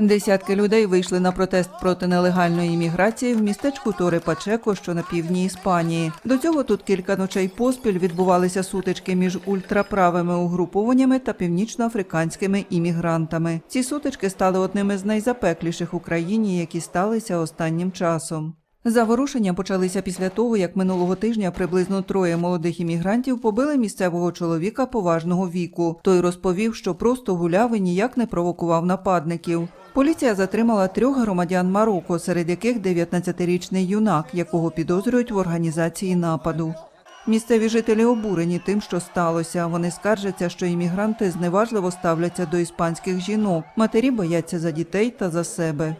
Десятки людей вийшли на протест проти нелегальної імміграції в містечку Торе Пачеко, що на півдні Іспанії. До цього тут кілька ночей поспіль відбувалися сутички між ультраправими угрупованнями та північноафриканськими іммігрантами. Ці сутички стали одними з найзапекліших в Україні, які сталися останнім часом. Заворушення почалися після того, як минулого тижня приблизно троє молодих іммігрантів побили місцевого чоловіка поважного віку. Той розповів, що просто гуляв і ніяк не провокував нападників. Поліція затримала трьох громадян Марокко, серед яких 19-річний юнак, якого підозрюють в організації нападу. Місцеві жителі обурені тим, що сталося. Вони скаржаться, що іммігранти зневажливо ставляться до іспанських жінок. Матері бояться за дітей та за себе.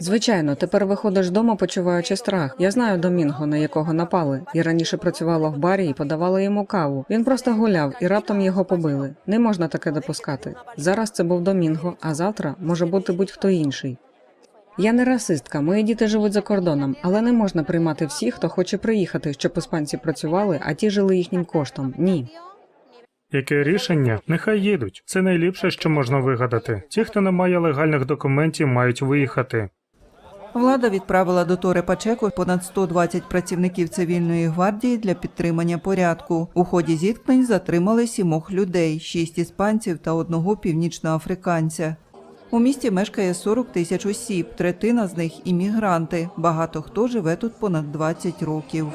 Звичайно, тепер виходиш вдома, почуваючи страх. Я знаю Домінго, на якого напали. Я раніше працювала в барі і подавала йому каву. Він просто гуляв і раптом його побили. Не можна таке допускати. Зараз це був Домінго, а завтра може бути будь-хто інший. Я не расистка, мої діти живуть за кордоном, але не можна приймати всіх, хто хоче приїхати, щоб іспанці працювали, а ті жили їхнім коштом. Ні. Яке рішення? Нехай їдуть. Це найліпше, що можна вигадати. Ті, хто не має легальних документів, мають виїхати. Влада відправила до Торе Пачеко понад 120 працівників цивільної гвардії для підтримання порядку. У ході зіткнень затримали сімох людей: шість іспанців та одного північноафриканця. У місті мешкає 40 тисяч осіб, третина з них іммігранти. Багато хто живе тут понад 20 років.